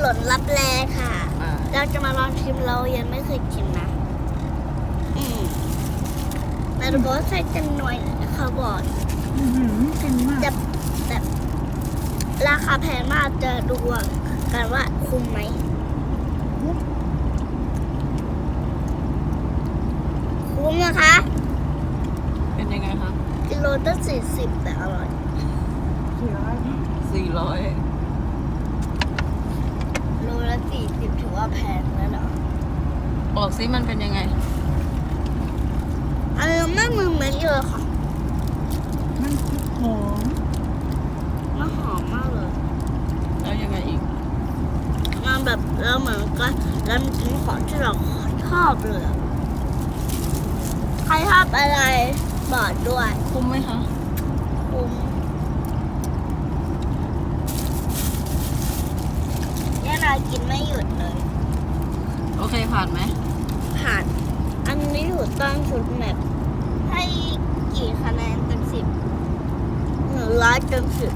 หล่นรับแลค่ะ อ่าเราจะมาลองชิมเรายังไม่เคยกินนะอืมแต่บอกว่าใส่กันหน่อยเขาบอกอื้อหือกินมาก จะแบบราคาแพงมากจะดูกันว่าคุ้มไหมคุ้มนะคะ เป็นยังไงคะกิโลตั้งสี่สิบแต่อร่อย สี่ร้อยสี่ร้อย โลละสี่สิบถือว่าแพงแล้วเหรอ บอกซิมันเป็นยังไงอันนี้ไม่มือเหมือนเลยค่ะ มันหอม มันหอมมากเลย แล้วยังไงอีก มันแบบเราเหมือนกันเรากินของที่เราชอบเลยอะใครชอบอะไรบอกด้วยคุ้มไหมคะ คุ้มเนี่ยนากินไม่หยุดเลย โอเคผ่านไหม ผ่าน อันนี้อยู่ตั้งชุดแมปให้กี่คะแนนเต็มสิบหนึ่งร้อยเต็มสิบ